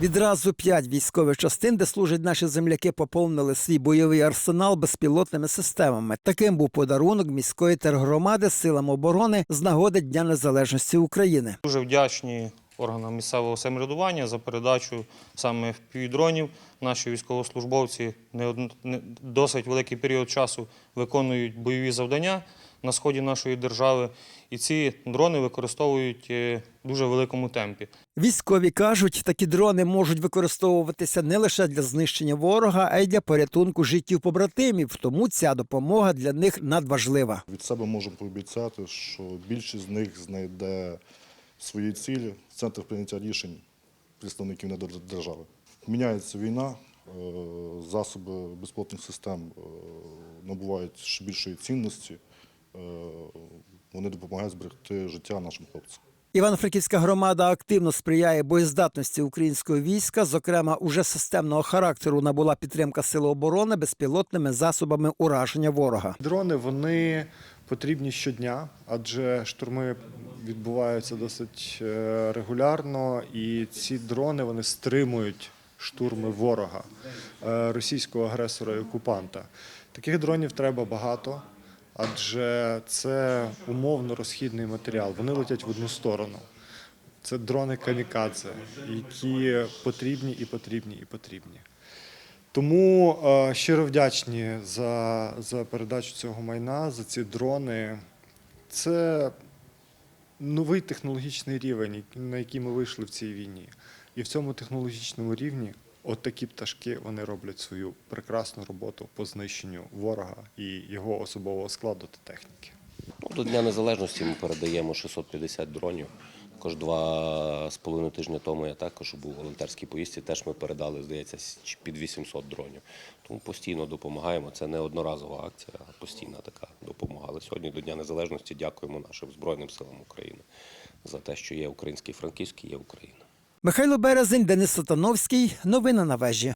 Відразу п'ять військових частин, де служать наші земляки, поповнили свій бойовий арсенал безпілотними системами. Таким був подарунок міської тергромади силам оборони з нагоди Дня Незалежності України. Дуже вдячні органам місцевого самоврядування за передачу саме дронів. Наші військовослужбовці не од- не- досить великий період часу виконують бойові завдання на сході нашої держави, і ці дрони використовують е, в дуже великому темпі. Військові кажуть, такі дрони можуть використовуватися не лише для знищення ворога, а й для порятунку життів побратимів. Тому ця допомога для них надважлива. Від себе можемо пообіцяти, що більшість з них знайде свої цілі в центрах прийняття рішень представників недержави. Міняється війна, е, засоби безпілотних систем е, набувають ще більшої цінності. Е, Вони допомагають зберегти життя нашим хлопцям. Івано-Франківська громада активно сприяє боєздатності українського війська. Зокрема, уже системного характеру набула підтримка Сили оборони безпілотними засобами ураження ворога. Дрони вони потрібні щодня, адже штурми відбуваються досить е, регулярно, і ці дрони вони стримують штурми ворога, е, російського агресора і окупанта. Таких дронів треба багато, адже це умовно розхідний матеріал. Вони летять в одну сторону. Це дрони камікадзе, які потрібні і потрібні і потрібні. Тому е, щиро вдячні за, за передачу цього майна, за ці дрони. Це новий технологічний рівень, на який ми вийшли в цій війні. І в цьому технологічному рівні от такі пташки вони роблять свою прекрасну роботу по знищенню ворога і його особового складу та техніки. Ну, до Дня Незалежності ми передаємо 650 дронів. Також два з половиною тижня тому я також був у волонтерській поїздці, теж ми передали, здається, під 800 дронів. Тому постійно допомагаємо. Це не одноразова акція, а постійна така допомога. Але сьогодні до Дня Незалежності дякуємо нашим Збройним силам України за те, що є український франківський, є Україна. Михайло Березень, Денис Сатановський. Новини на вежі.